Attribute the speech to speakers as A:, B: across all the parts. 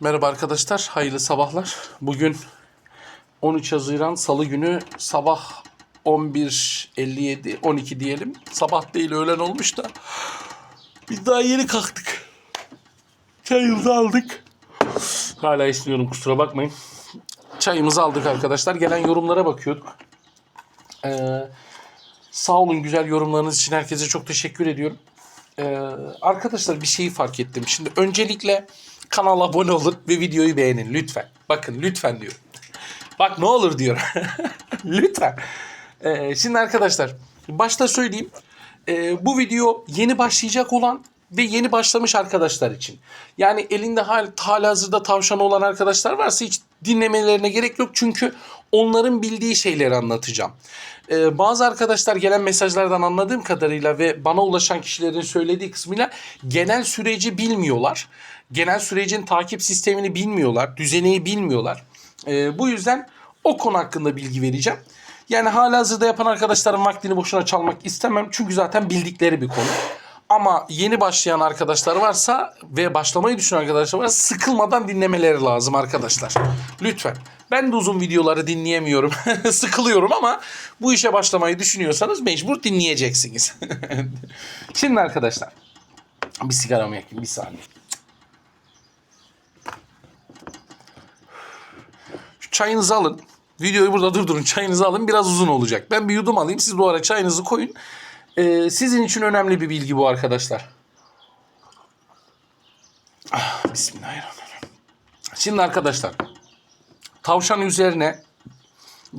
A: Merhaba arkadaşlar, hayırlı sabahlar. Bugün 13 Haziran Salı günü sabah 11.57, 12 diyelim. Sabah değil öğlen olmuş da. Biz daha yeni kalktık. Çayımızı aldık. Hala esniyorum kusura bakmayın. Çayımızı aldık arkadaşlar. Gelen yorumlara bakıyorduk. Ee, sağ olun güzel yorumlarınız için herkese çok teşekkür ediyorum. Ee, arkadaşlar bir şeyi fark ettim. Şimdi öncelikle kanala abone olun ve videoyu beğenin lütfen. Bakın lütfen diyorum. Bak ne olur diyor. lütfen. Ee, şimdi arkadaşlar başta söyleyeyim. Ee, bu video yeni başlayacak olan ve yeni başlamış arkadaşlar için. Yani elinde hal, hali hazırda tavşan olan arkadaşlar varsa hiç dinlemelerine gerek yok. Çünkü onların bildiği şeyleri anlatacağım. Ee, bazı arkadaşlar gelen mesajlardan anladığım kadarıyla ve bana ulaşan kişilerin söylediği kısmıyla genel süreci bilmiyorlar. Genel sürecin takip sistemini bilmiyorlar. Düzeneyi bilmiyorlar. Ee, bu yüzden o konu hakkında bilgi vereceğim. Yani hala hazırda yapan arkadaşların vaktini boşuna çalmak istemem. Çünkü zaten bildikleri bir konu. Ama yeni başlayan arkadaşlar varsa ve başlamayı düşünen arkadaşlar varsa sıkılmadan dinlemeleri lazım arkadaşlar. Lütfen. Ben de uzun videoları dinleyemiyorum. Sıkılıyorum ama bu işe başlamayı düşünüyorsanız mecbur dinleyeceksiniz. Şimdi arkadaşlar bir sigaramı yakayım bir saniye. Şu çayınızı alın. Videoyu burada durdurun. Çayınızı alın. Biraz uzun olacak. Ben bir yudum alayım. Siz bu ara çayınızı koyun. Ee, sizin için önemli bir bilgi bu arkadaşlar. Ah, Bismillahirrahmanirrahim. Şimdi arkadaşlar tavşan üzerine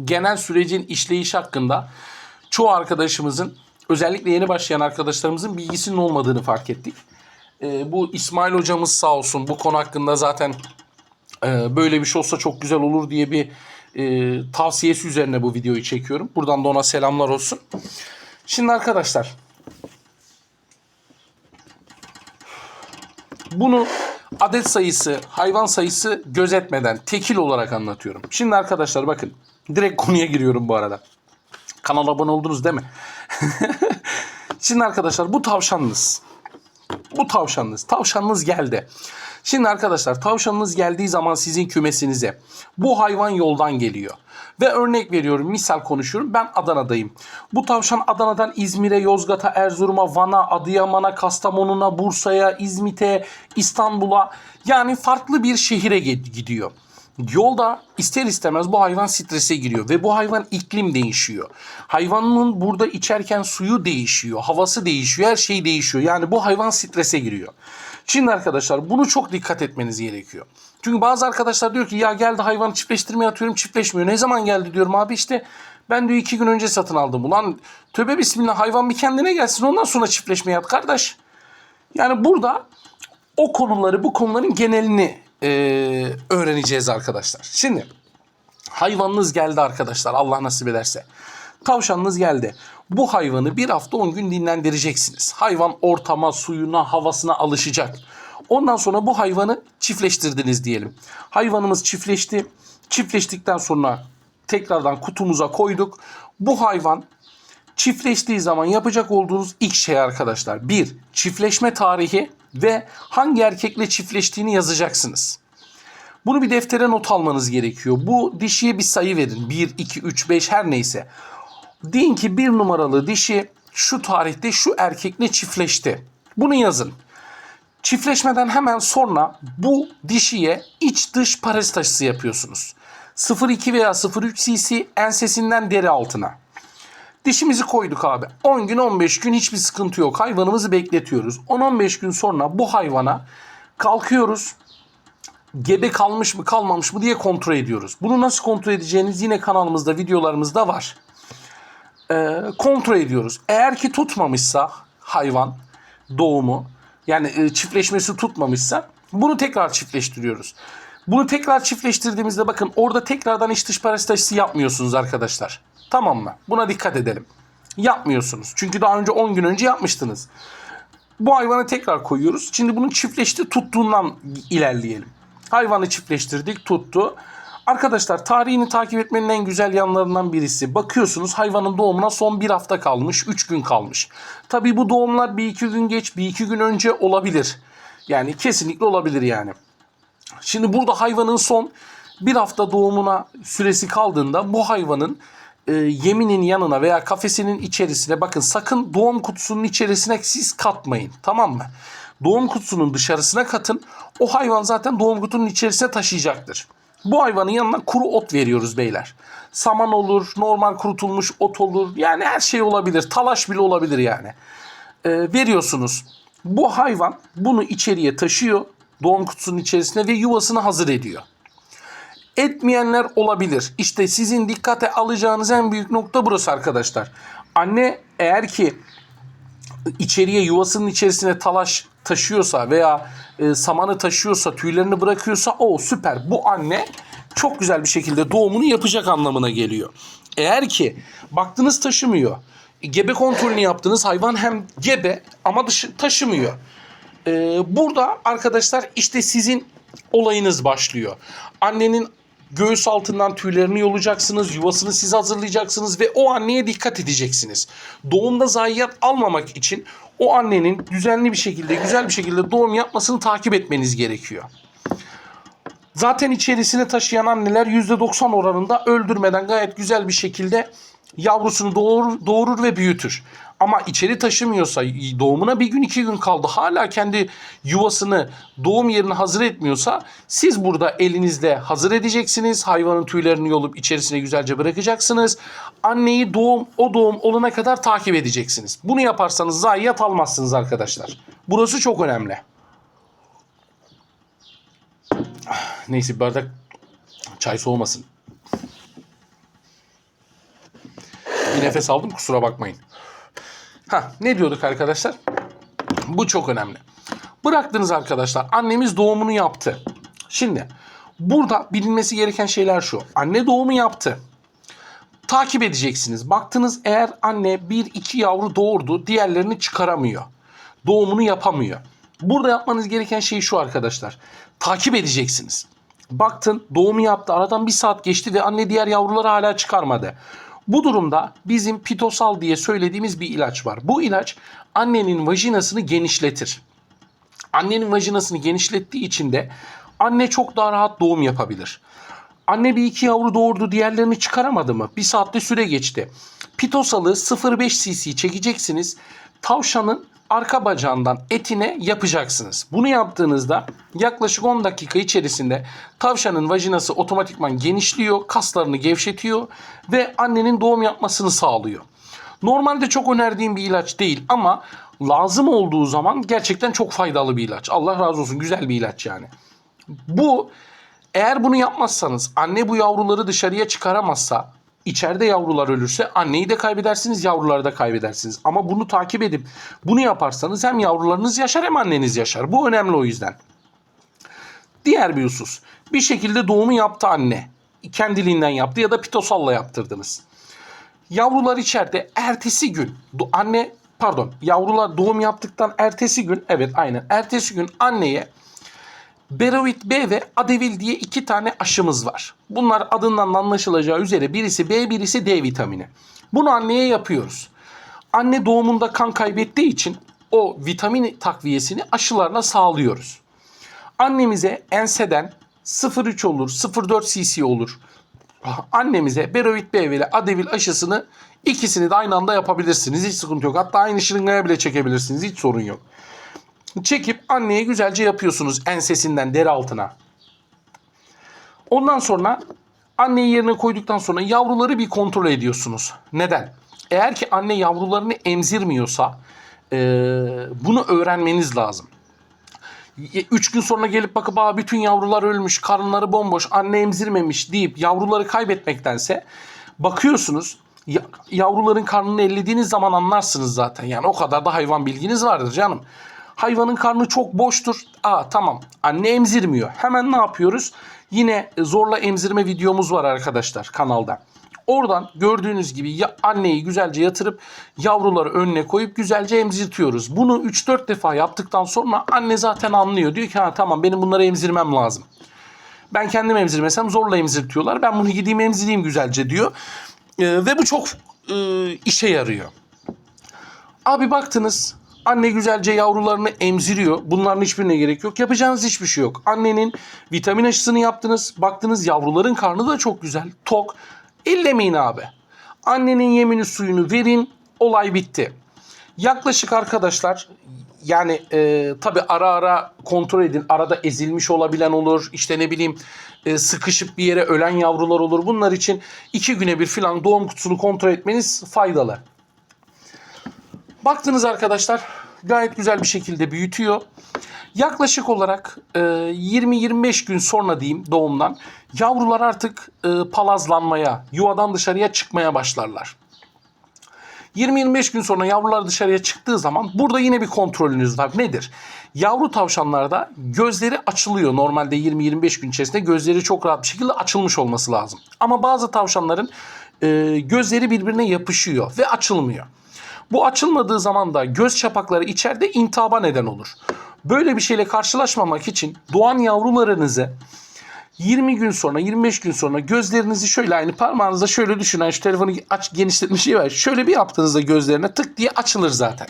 A: genel sürecin işleyişi hakkında çoğu arkadaşımızın özellikle yeni başlayan arkadaşlarımızın bilgisinin olmadığını fark ettik. Ee, bu İsmail hocamız sağ olsun bu konu hakkında zaten e, böyle bir şey olsa çok güzel olur diye bir e, tavsiyesi üzerine bu videoyu çekiyorum. Buradan da ona selamlar olsun. Şimdi arkadaşlar bunu adet sayısı, hayvan sayısı gözetmeden tekil olarak anlatıyorum. Şimdi arkadaşlar bakın direkt konuya giriyorum bu arada. Kanala abone oldunuz değil mi? Şimdi arkadaşlar bu tavşanınız. Bu tavşanınız. Tavşanınız geldi. Şimdi arkadaşlar tavşanınız geldiği zaman sizin kümesinize bu hayvan yoldan geliyor. Ve örnek veriyorum misal konuşuyorum ben Adana'dayım. Bu tavşan Adana'dan İzmir'e, Yozgat'a, Erzurum'a, Van'a, Adıyaman'a, Kastamonu'na, Bursa'ya, İzmit'e, İstanbul'a yani farklı bir şehire gidiyor. Yolda ister istemez bu hayvan strese giriyor ve bu hayvan iklim değişiyor. Hayvanın burada içerken suyu değişiyor, havası değişiyor, her şey değişiyor. Yani bu hayvan strese giriyor. Şimdi arkadaşlar bunu çok dikkat etmeniz gerekiyor. Çünkü bazı arkadaşlar diyor ki ya geldi hayvanı çiftleştirmeye atıyorum çiftleşmiyor. Ne zaman geldi diyorum abi işte ben diyor iki gün önce satın aldım. Ulan tövbe bismillah hayvan bir kendine gelsin ondan sonra çiftleşmeye at kardeş. Yani burada o konuları bu konuların genelini e, öğreneceğiz arkadaşlar. Şimdi hayvanınız geldi arkadaşlar Allah nasip ederse. Tavşanınız geldi. Bu hayvanı bir hafta 10 gün dinlendireceksiniz. Hayvan ortama, suyuna, havasına alışacak. Ondan sonra bu hayvanı çiftleştirdiniz diyelim. Hayvanımız çiftleşti. Çiftleştikten sonra tekrardan kutumuza koyduk. Bu hayvan çiftleştiği zaman yapacak olduğunuz ilk şey arkadaşlar. Bir, çiftleşme tarihi ve hangi erkekle çiftleştiğini yazacaksınız. Bunu bir deftere not almanız gerekiyor. Bu dişiye bir sayı verin. 1, 2, 3, 5 her neyse. Deyin ki bir numaralı dişi şu tarihte şu erkekle çiftleşti. Bunu yazın. Çiftleşmeden hemen sonra bu dişiye iç dış parazit aşısı yapıyorsunuz. 0,2 veya 0,3 cc ensesinden deri altına. Dişimizi koyduk abi. 10 gün 15 gün hiçbir sıkıntı yok. Hayvanımızı bekletiyoruz. 10-15 gün sonra bu hayvana kalkıyoruz. Gebe kalmış mı kalmamış mı diye kontrol ediyoruz. Bunu nasıl kontrol edeceğiniz yine kanalımızda videolarımızda var. Ee, kontrol ediyoruz. Eğer ki tutmamışsa hayvan doğumu yani e, çiftleşmesi tutmamışsa bunu tekrar çiftleştiriyoruz. Bunu tekrar çiftleştirdiğimizde bakın orada tekrardan iç dış parazit yapmıyorsunuz arkadaşlar. Tamam mı? Buna dikkat edelim. Yapmıyorsunuz. Çünkü daha önce 10 gün önce yapmıştınız. Bu hayvanı tekrar koyuyoruz. Şimdi bunun çiftleşti tuttuğundan ilerleyelim. Hayvanı çiftleştirdik tuttu. Arkadaşlar tarihini takip etmenin en güzel yanlarından birisi. Bakıyorsunuz hayvanın doğumuna son bir hafta kalmış, 3 gün kalmış. Tabii bu doğumlar bir iki gün geç, bir iki gün önce olabilir. Yani kesinlikle olabilir yani. Şimdi burada hayvanın son bir hafta doğumuna süresi kaldığında bu hayvanın e, yeminin yanına veya kafesinin içerisine bakın sakın doğum kutusunun içerisine siz katmayın tamam mı? Doğum kutusunun dışarısına katın. O hayvan zaten doğum kutunun içerisine taşıyacaktır. Bu hayvanın yanına kuru ot veriyoruz beyler. Saman olur, normal kurutulmuş ot olur. Yani her şey olabilir. Talaş bile olabilir yani. E, veriyorsunuz. Bu hayvan bunu içeriye taşıyor doğum kutusunun içerisine ve yuvasını hazır ediyor. Etmeyenler olabilir. İşte sizin dikkate alacağınız en büyük nokta burası arkadaşlar. Anne eğer ki içeriye yuvasının içerisine talaş taşıyorsa veya e, samanı taşıyorsa, tüylerini bırakıyorsa o süper. Bu anne çok güzel bir şekilde doğumunu yapacak anlamına geliyor. Eğer ki baktınız taşımıyor. Gebe kontrolünü yaptınız. Hayvan hem gebe ama dışı, taşımıyor. Ee, burada arkadaşlar işte sizin olayınız başlıyor. Annenin göğüs altından tüylerini yolacaksınız, yuvasını siz hazırlayacaksınız ve o anneye dikkat edeceksiniz. Doğumda zayiat almamak için o annenin düzenli bir şekilde, güzel bir şekilde doğum yapmasını takip etmeniz gerekiyor. Zaten içerisine taşıyan anneler %90 oranında öldürmeden gayet güzel bir şekilde yavrusunu doğurur, doğurur ve büyütür. Ama içeri taşımıyorsa doğumuna bir gün iki gün kaldı hala kendi yuvasını doğum yerini hazır etmiyorsa siz burada elinizle hazır edeceksiniz. Hayvanın tüylerini yolup içerisine güzelce bırakacaksınız. Anneyi doğum o doğum olana kadar takip edeceksiniz. Bunu yaparsanız zayiat almazsınız arkadaşlar. Burası çok önemli. Neyse bir bardak çay soğumasın. Nefes aldım kusura bakmayın. Ha ne diyorduk arkadaşlar? Bu çok önemli. Bıraktınız arkadaşlar. Annemiz doğumunu yaptı. Şimdi burada bilinmesi gereken şeyler şu. Anne doğumu yaptı. Takip edeceksiniz. Baktınız eğer anne bir iki yavru doğurdu diğerlerini çıkaramıyor. Doğumunu yapamıyor. Burada yapmanız gereken şey şu arkadaşlar. Takip edeceksiniz. Baktın doğumu yaptı aradan bir saat geçti ve anne diğer yavruları hala çıkarmadı. Bu durumda bizim pitosal diye söylediğimiz bir ilaç var. Bu ilaç annenin vajinasını genişletir. Annenin vajinasını genişlettiği için de anne çok daha rahat doğum yapabilir. Anne bir iki yavru doğurdu diğerlerini çıkaramadı mı? Bir saatte süre geçti. Pitosalı 0,5 cc çekeceksiniz. Tavşanın arka bacağından etine yapacaksınız. Bunu yaptığınızda yaklaşık 10 dakika içerisinde tavşanın vajinası otomatikman genişliyor, kaslarını gevşetiyor ve annenin doğum yapmasını sağlıyor. Normalde çok önerdiğim bir ilaç değil ama lazım olduğu zaman gerçekten çok faydalı bir ilaç. Allah razı olsun güzel bir ilaç yani. Bu eğer bunu yapmazsanız anne bu yavruları dışarıya çıkaramazsa içeride yavrular ölürse anneyi de kaybedersiniz yavruları da kaybedersiniz. Ama bunu takip edip bunu yaparsanız hem yavrularınız yaşar hem anneniz yaşar. Bu önemli o yüzden. Diğer bir husus. Bir şekilde doğumu yaptı anne. Kendiliğinden yaptı ya da pitosalla yaptırdınız. Yavrular içeride ertesi gün anne pardon yavrular doğum yaptıktan ertesi gün evet aynen ertesi gün anneye Berovit B ve Adevil diye iki tane aşımız var. Bunlar adından da anlaşılacağı üzere birisi B birisi D vitamini. Bunu anneye yapıyoruz. Anne doğumunda kan kaybettiği için o vitamin takviyesini aşılarla sağlıyoruz. Annemize enseden 0,3 olur 0,4 cc olur. Annemize Berovit B ve Adevil aşısını ikisini de aynı anda yapabilirsiniz. Hiç sıkıntı yok. Hatta aynı şırıngaya bile çekebilirsiniz. Hiç sorun yok. Çekip anneye güzelce yapıyorsunuz ensesinden deri altına. Ondan sonra anneyi yerine koyduktan sonra yavruları bir kontrol ediyorsunuz. Neden? Eğer ki anne yavrularını emzirmiyorsa eee, bunu öğrenmeniz lazım. 3 gün sonra gelip bakıp Aa, bütün yavrular ölmüş, karınları bomboş, anne emzirmemiş deyip yavruları kaybetmektense bakıyorsunuz ya- yavruların karnını ellediğiniz zaman anlarsınız zaten. Yani o kadar da hayvan bilginiz vardır canım. Hayvanın karnı çok boştur. Aa tamam anne emzirmiyor. Hemen ne yapıyoruz? Yine zorla emzirme videomuz var arkadaşlar kanalda. Oradan gördüğünüz gibi ya anneyi güzelce yatırıp yavruları önüne koyup güzelce emzirtiyoruz. Bunu 3-4 defa yaptıktan sonra anne zaten anlıyor. Diyor ki ha tamam benim bunları emzirmem lazım. Ben kendim emzirmesem zorla emzirtiyorlar. Ben bunu gideyim emzireyim güzelce diyor. Ee, ve bu çok e, işe yarıyor. Abi baktınız Anne güzelce yavrularını emziriyor. Bunların hiçbirine gerek yok. Yapacağınız hiçbir şey yok. Annenin vitamin aşısını yaptınız. Baktınız yavruların karnı da çok güzel. Tok. Ellemeyin abi. Annenin yemini suyunu verin. Olay bitti. Yaklaşık arkadaşlar yani e, tabi ara ara kontrol edin. Arada ezilmiş olabilen olur. İşte ne bileyim e, sıkışıp bir yere ölen yavrular olur. Bunlar için iki güne bir filan doğum kutusunu kontrol etmeniz faydalı. Baktınız arkadaşlar gayet güzel bir şekilde büyütüyor. Yaklaşık olarak e, 20-25 gün sonra diyeyim doğumdan yavrular artık e, palazlanmaya, yuvadan dışarıya çıkmaya başlarlar. 20-25 gün sonra yavrular dışarıya çıktığı zaman burada yine bir kontrolünüz var. Nedir? Yavru tavşanlarda gözleri açılıyor. Normalde 20-25 gün içerisinde gözleri çok rahat bir şekilde açılmış olması lazım. Ama bazı tavşanların e, gözleri birbirine yapışıyor ve açılmıyor. Bu açılmadığı zaman da göz çapakları içeride intihaba neden olur. Böyle bir şeyle karşılaşmamak için doğan yavrularınızı 20 gün sonra 25 gün sonra gözlerinizi şöyle aynı parmağınızda şöyle düşünün. Şu telefonu aç genişletme şey var. Şöyle bir yaptığınızda gözlerine tık diye açılır zaten.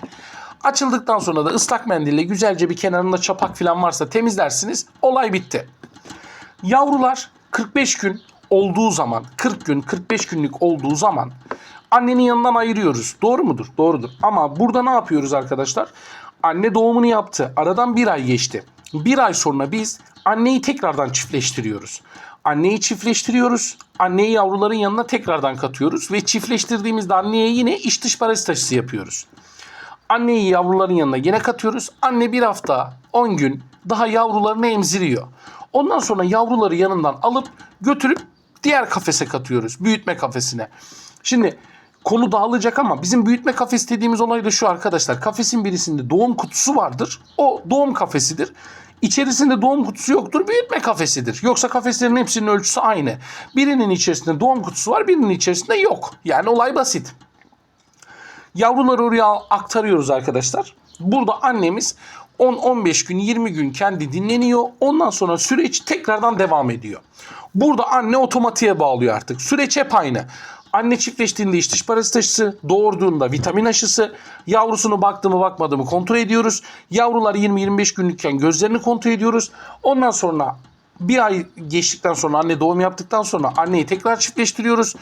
A: Açıldıktan sonra da ıslak mendille güzelce bir kenarında çapak falan varsa temizlersiniz. Olay bitti. Yavrular 45 gün olduğu zaman 40 gün 45 günlük olduğu zaman annenin yanından ayırıyoruz. Doğru mudur? Doğrudur. Ama burada ne yapıyoruz arkadaşlar? Anne doğumunu yaptı. Aradan bir ay geçti. Bir ay sonra biz anneyi tekrardan çiftleştiriyoruz. Anneyi çiftleştiriyoruz. Anneyi yavruların yanına tekrardan katıyoruz. Ve çiftleştirdiğimizde anneye yine iç dış parazit aşısı yapıyoruz. Anneyi yavruların yanına yine katıyoruz. Anne bir hafta 10 gün daha yavrularını emziriyor. Ondan sonra yavruları yanından alıp götürüp diğer kafese katıyoruz. Büyütme kafesine. Şimdi konu dağılacak ama bizim büyütme kafesi dediğimiz olay da şu arkadaşlar. Kafesin birisinde doğum kutusu vardır. O doğum kafesidir. İçerisinde doğum kutusu yoktur. Büyütme kafesidir. Yoksa kafeslerin hepsinin ölçüsü aynı. Birinin içerisinde doğum kutusu var, birinin içerisinde yok. Yani olay basit. Yavruları oraya aktarıyoruz arkadaşlar. Burada annemiz 10-15 gün 20 gün kendi dinleniyor. Ondan sonra süreç tekrardan devam ediyor. Burada anne otomatiğe bağlıyor artık. Süreç hep aynı. Anne çiftleştiğinde iç dış parazit aşısı, doğurduğunda vitamin aşısı, yavrusunu baktı mı bakmadı mı kontrol ediyoruz. Yavrular 20-25 günlükken gözlerini kontrol ediyoruz. Ondan sonra bir ay geçtikten sonra anne doğum yaptıktan sonra anneyi tekrar çiftleştiriyoruz.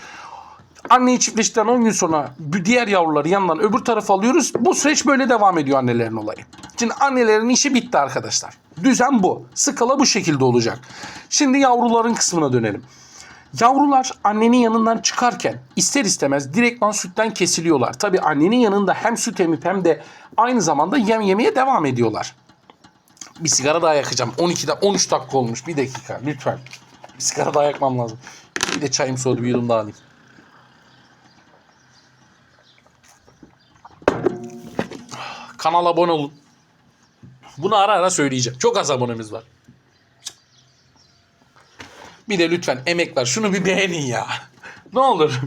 A: Anneyi çiftleştikten 10 gün sonra diğer yavruları yandan öbür tarafa alıyoruz. Bu süreç böyle devam ediyor annelerin olayı. Şimdi annelerin işi bitti arkadaşlar. Düzen bu. Skala bu şekilde olacak. Şimdi yavruların kısmına dönelim. Yavrular annenin yanından çıkarken ister istemez direktman sütten kesiliyorlar. Tabi annenin yanında hem süt emip hem de aynı zamanda yem yemeye devam ediyorlar. Bir sigara daha yakacağım. 12'de 13 dakika olmuş. Bir dakika lütfen. Bir sigara daha yakmam lazım. Bir de çayım soğudu bir yudum daha alayım. Kanala abone olun. Bunu ara ara söyleyeceğim. Çok az abonemiz var. Bir de lütfen emek var. Şunu bir beğenin ya. Ne olur.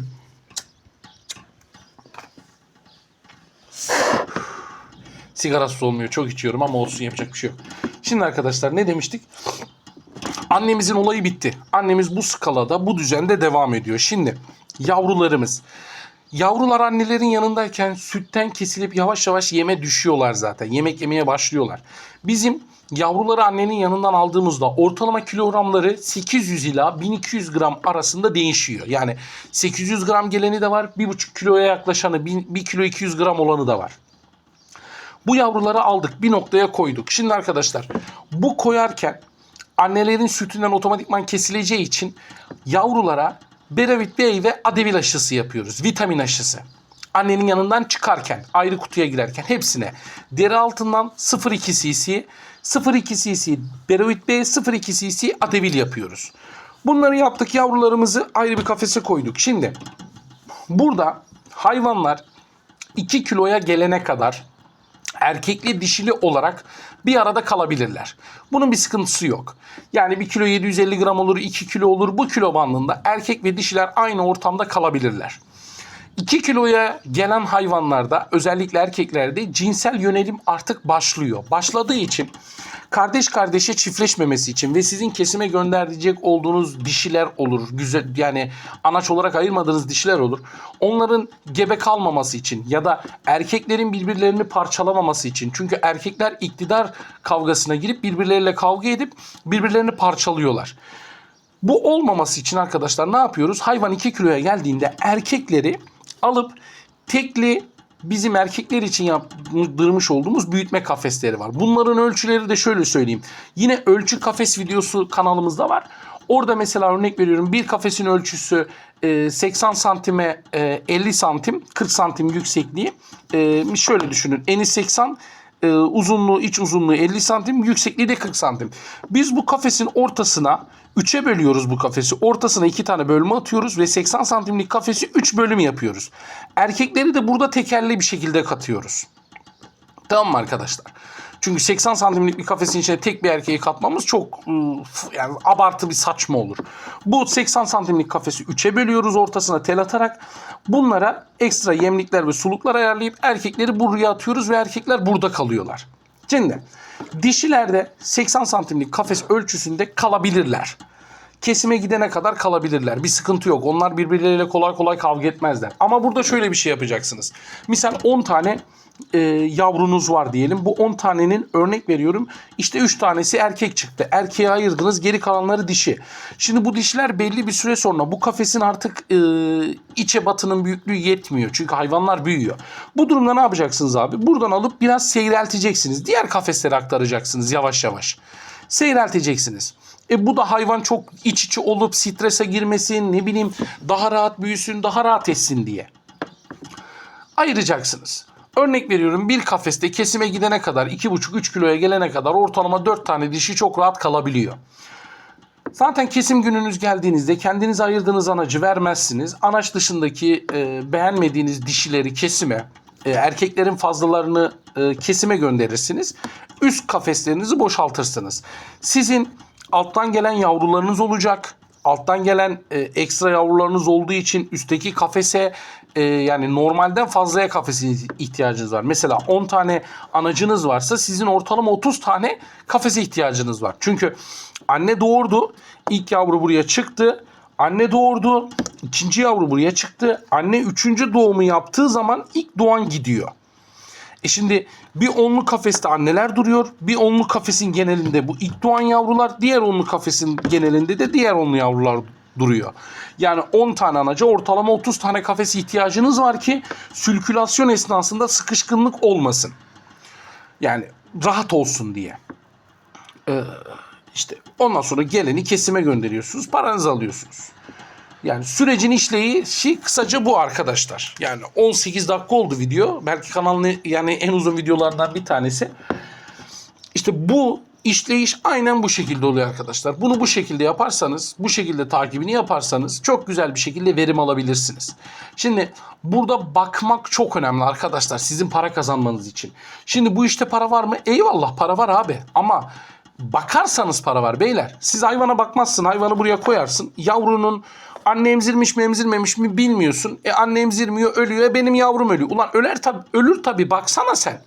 A: Sigarasız olmuyor. Çok içiyorum ama olsun yapacak bir şey yok. Şimdi arkadaşlar ne demiştik? Annemizin olayı bitti. Annemiz bu skalada, bu düzende devam ediyor. Şimdi yavrularımız. Yavrular annelerin yanındayken sütten kesilip yavaş yavaş yeme düşüyorlar zaten. Yemek yemeye başlıyorlar. Bizim yavruları annenin yanından aldığımızda ortalama kilogramları 800 ila 1200 gram arasında değişiyor. Yani 800 gram geleni de var, 1,5 kiloya yaklaşanı, 1 kilo 200 gram olanı da var. Bu yavruları aldık, bir noktaya koyduk. Şimdi arkadaşlar bu koyarken annelerin sütünden otomatikman kesileceği için yavrulara Beravit B ve Adevil aşısı yapıyoruz. Vitamin aşısı. Annenin yanından çıkarken, ayrı kutuya girerken hepsine deri altından 0,2 cc, 0,2 cc Beravit B, 0,2 cc Adevil yapıyoruz. Bunları yaptık yavrularımızı ayrı bir kafese koyduk. Şimdi burada hayvanlar 2 kiloya gelene kadar erkekli dişili olarak bir arada kalabilirler. Bunun bir sıkıntısı yok. Yani 1 kilo 750 gram olur, 2 kilo olur. Bu kilo bandında erkek ve dişiler aynı ortamda kalabilirler. 2 kiloya gelen hayvanlarda özellikle erkeklerde cinsel yönelim artık başlıyor. Başladığı için kardeş kardeşe çiftleşmemesi için ve sizin kesime gönderecek olduğunuz dişiler olur. Güzel yani anaç olarak ayırmadığınız dişiler olur. Onların gebe kalmaması için ya da erkeklerin birbirlerini parçalamaması için. Çünkü erkekler iktidar kavgasına girip birbirleriyle kavga edip birbirlerini parçalıyorlar. Bu olmaması için arkadaşlar ne yapıyoruz? Hayvan 2 kiloya geldiğinde erkekleri alıp tekli bizim erkekler için yaptırmış olduğumuz büyütme kafesleri var. Bunların ölçüleri de şöyle söyleyeyim. Yine ölçü kafes videosu kanalımızda var. Orada mesela örnek veriyorum bir kafesin ölçüsü e, 80 santime e, 50 santim 40 santim yüksekliği. E, şöyle düşünün eni 80 e, uzunluğu iç uzunluğu 50 santim yüksekliği de 40 santim. Biz bu kafesin ortasına 3'e bölüyoruz bu kafesi. Ortasına 2 tane bölme atıyoruz ve 80 santimlik kafesi 3 bölüm yapıyoruz. Erkekleri de burada tekerli bir şekilde katıyoruz. Tamam mı arkadaşlar? Çünkü 80 santimlik bir kafesin içine tek bir erkeği katmamız çok ıı, yani abartı bir saçma olur. Bu 80 santimlik kafesi 3'e bölüyoruz ortasına tel atarak. Bunlara ekstra yemlikler ve suluklar ayarlayıp erkekleri buraya atıyoruz ve erkekler burada kalıyorlar. Şimdi dişilerde 80 santimlik kafes ölçüsünde kalabilirler. Kesime gidene kadar kalabilirler. Bir sıkıntı yok. Onlar birbirleriyle kolay kolay kavga etmezler. Ama burada şöyle bir şey yapacaksınız. Misal 10 tane e, yavrunuz var diyelim. Bu 10 tanenin örnek veriyorum. İşte 3 tanesi erkek çıktı. Erkeğe ayırdınız. Geri kalanları dişi. Şimdi bu dişiler belli bir süre sonra bu kafesin artık e, içe batının büyüklüğü yetmiyor. Çünkü hayvanlar büyüyor. Bu durumda ne yapacaksınız abi? Buradan alıp biraz seyrelteceksiniz. Diğer kafeslere aktaracaksınız yavaş yavaş. Seyrelteceksiniz. E bu da hayvan çok iç içe olup strese girmesin, ne bileyim daha rahat büyüsün, daha rahat etsin diye. Ayıracaksınız. Örnek veriyorum bir kafeste kesime gidene kadar 2,5-3 kiloya gelene kadar ortalama 4 tane dişi çok rahat kalabiliyor. Zaten kesim gününüz geldiğinizde kendiniz ayırdığınız anacı vermezsiniz. Anaç dışındaki e, beğenmediğiniz dişileri kesime, e, erkeklerin fazlalarını e, kesime gönderirsiniz. Üst kafeslerinizi boşaltırsınız. Sizin alttan gelen yavrularınız olacak. Alttan gelen e, ekstra yavrularınız olduğu için üstteki kafese e, yani normalden fazlaya kafese ihtiyacınız var. Mesela 10 tane anacınız varsa sizin ortalama 30 tane kafese ihtiyacınız var. Çünkü anne doğurdu, ilk yavru buraya çıktı. Anne doğurdu, ikinci yavru buraya çıktı. Anne üçüncü doğumu yaptığı zaman ilk doğan gidiyor. E şimdi bir onlu kafeste anneler duruyor. Bir onlu kafesin genelinde bu ilk doğan yavrular. Diğer onlu kafesin genelinde de diğer onlu yavrular duruyor. Yani 10 tane anaca ortalama 30 tane kafes ihtiyacınız var ki sülkülasyon esnasında sıkışkınlık olmasın. Yani rahat olsun diye. Ee, işte ondan sonra geleni kesime gönderiyorsunuz. Paranızı alıyorsunuz. Yani sürecin işleyişi kısaca bu arkadaşlar. Yani 18 dakika oldu video. Belki kanalın yani en uzun videolardan bir tanesi. İşte bu işleyiş aynen bu şekilde oluyor arkadaşlar. Bunu bu şekilde yaparsanız, bu şekilde takibini yaparsanız çok güzel bir şekilde verim alabilirsiniz. Şimdi burada bakmak çok önemli arkadaşlar sizin para kazanmanız için. Şimdi bu işte para var mı? Eyvallah para var abi ama bakarsanız para var beyler. Siz hayvana bakmazsın, hayvanı buraya koyarsın. Yavrunun anne emzirmiş mi emzirmemiş mi bilmiyorsun. E anne emzirmiyor ölüyor. E benim yavrum ölüyor. Ulan öler tabi ölür tabi baksana sen.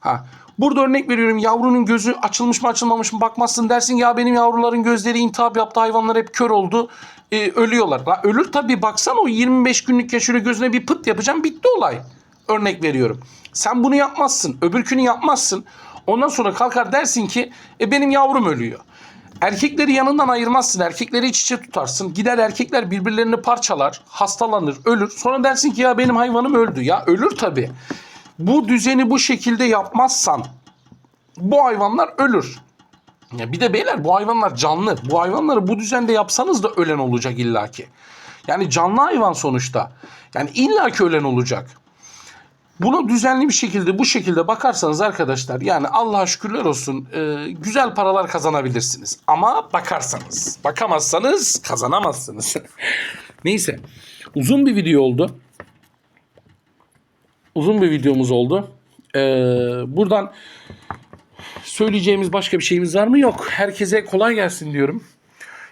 A: Ha. Burada örnek veriyorum yavrunun gözü açılmış mı açılmamış mı bakmazsın dersin ya benim yavruların gözleri intihap yaptı hayvanlar hep kör oldu e, ölüyorlar. La ölür tabi baksana o 25 günlük ya şöyle gözüne bir pıt yapacağım bitti olay. Örnek veriyorum. Sen bunu yapmazsın öbürkünü yapmazsın. Ondan sonra kalkar dersin ki e benim yavrum ölüyor. Erkekleri yanından ayırmazsın. Erkekleri iç içe tutarsın. Gider erkekler birbirlerini parçalar, hastalanır, ölür. Sonra dersin ki ya benim hayvanım öldü. Ya ölür tabii. Bu düzeni bu şekilde yapmazsan bu hayvanlar ölür. Ya bir de beyler bu hayvanlar canlı. Bu hayvanları bu düzende yapsanız da ölen olacak illaki. Yani canlı hayvan sonuçta. Yani illaki ölen olacak. Buna düzenli bir şekilde bu şekilde bakarsanız arkadaşlar yani Allah'a şükürler olsun e, güzel paralar kazanabilirsiniz. Ama bakarsanız. Bakamazsanız kazanamazsınız. Neyse uzun bir video oldu. Uzun bir videomuz oldu. Ee, buradan söyleyeceğimiz başka bir şeyimiz var mı? Yok. Herkese kolay gelsin diyorum.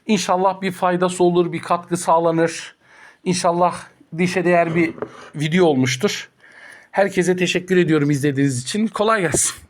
A: İnşallah bir faydası olur, bir katkı sağlanır. İnşallah dişe değer bir video olmuştur. Herkese teşekkür ediyorum izlediğiniz için. Kolay gelsin.